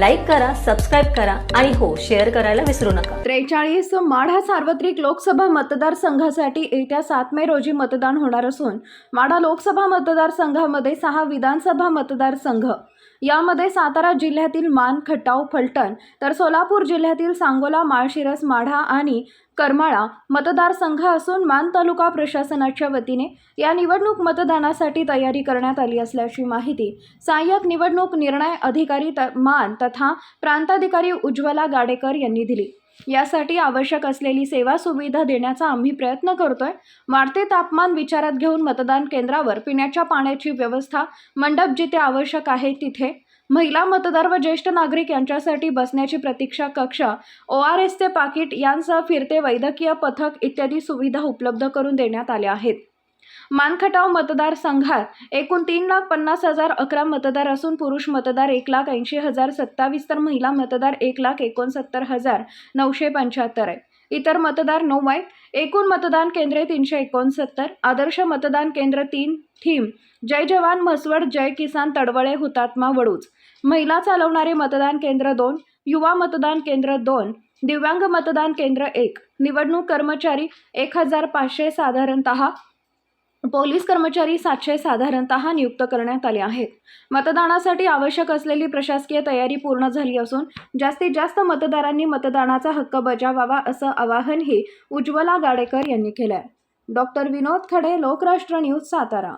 Like करा subscribe करा आणि हो शेअर करायला विसरू नका. त्रेचाळीस माढा सार्वत्रिक लोकसभा मतदारसंघासाठी येत्या सात मे रोजी मतदान होणार असून माढा लोकसभा मतदारसंघामध्ये सहा विधानसभा मतदारसंघ. यामध्ये सातारा जिल्ह्यातील मान खटाव फलटण तर सोलापूर जिल्ह्यातील सांगोला माळशिरस माढा आणि करमाळा मतदारसंघ असून मान तालुका प्रशासनाच्या वतीने या निवडणूक मतदानासाठी तयारी करण्यात आली असल्याची माहिती सहाय्यक निवडणूक निर्णय अधिकारी त मान तथा प्रांताधिकारी उज्ज्वला गाडेकर यांनी दिली. यासाठी आवश्यक असलेली सेवा सुविधा देण्याचा आम्ही प्रयत्न करतोय. वाढते तापमान विचारात घेऊन मतदान केंद्रावर पिण्याच्या पाण्याची व्यवस्था मंडप जिथे आवश्यक आहे तिथे महिला मतदार व ज्येष्ठ नागरिक यांच्यासाठी बसण्याची प्रतीक्षा कक्ष ओ आर एसचे पाकिट यांसह फिरते वैद्यकीय पथक इत्यादी सुविधा उपलब्ध करून देण्यात आल्या आहेत. मानखटाव मतदारसंघात एकूण तीन लाख पन्नास हजार अकरा मतदार असून पुरुष मतदार एक लाख ऐंशी हजार सत्तावीस तर महिला मतदार एक लाख एकोणसत्तर हजार नऊशे पंच्याहत्तर आहे. इतर मतदार नऊ आहेत. एकूण मतदान केंद्रे तीनशे एकोणसत्तर आदर्श मतदान केंद्र तीन थीम जय जवान म्हसवड जय किसान तडवळे हुतात्मा वडूज. महिला चालवणारे मतदान केंद्र दोन युवा मतदान केंद्र दोन दिव्यांग मतदान केंद्र एक. निवडणूक कर्मचारी एक हजार पाचशे साधारणतः पोलीस कर्मचारी सातशे साधारणतः नियुक्त करण्यात आले आहेत. मतदानासाठी आवश्यक असलेली प्रशासकीय तयारी पूर्ण झाली असून जास्तीत जास्त मतदारांनी मतदानाचा हक्क बजावावा असं आवाहनही उज्ज्वला गाडेकर यांनी केलं आहे डॉक्टर विनोद खडे लोकराष्ट्र न्यूज सातारा.